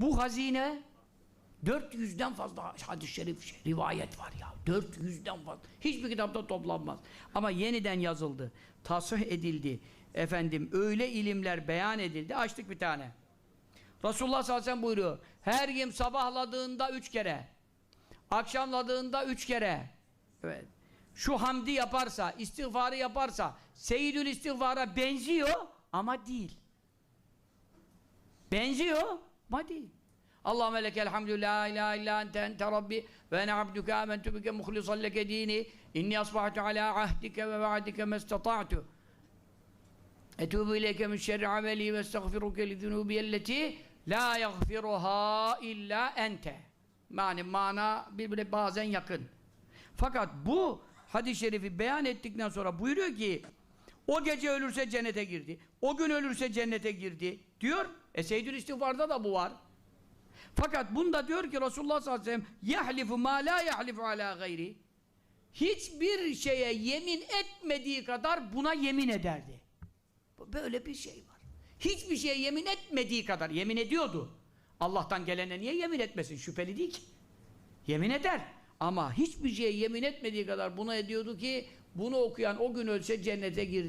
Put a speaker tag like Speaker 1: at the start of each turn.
Speaker 1: Bu hazine 400'den fazla hadis-i şerif rivayet var ya. 400'den fazla. Hiçbir kitapta toplanmaz. Ama yeniden yazıldı. Tasih edildi. Efendim öyle ilimler beyan edildi. Açtık bir tane. Resulullah sallallahu aleyhi ve sellem buyuruyor. Her kim sabahladığında üç kere, akşamladığında üç kere, evet, şu hamdi yaparsa, istiğfarı yaparsa, seyyidül istiğfara benziyor ama değil. Benziyor ama değil. Allahümme lekel hamdü la ilahe illa ente ente rabbi ve ene abduke amentu bike muhlisan leke dini inni asbahtu ala ahdike ve vaadike mestata'tu. Etubu ileyke min şerri ameli ve estağfiruke li zunubiyelleti la yaghfiruha illa ente. Yani mana birbirine bazen yakın. Fakat bu hadis-i şerifi beyan ettikten sonra buyuruyor ki o gece ölürse cennete girdi. O gün ölürse cennete girdi. Diyor. E Seyyidül İstiğfar'da da bu var. Fakat bunda diyor ki Resulullah sallallahu aleyhi ve sellem yahlifu ma la yahlifu ala gayri hiçbir şeye yemin etmediği kadar buna yemin ederdi. Böyle bir şey var. Hiçbir şeye yemin etmediği kadar yemin ediyordu. Allah'tan gelene niye yemin etmesin? Şüpheli değil ki. Yemin eder. Ama hiçbir şeye yemin etmediği kadar buna ediyordu ki bunu okuyan o gün ölse cennete girdi.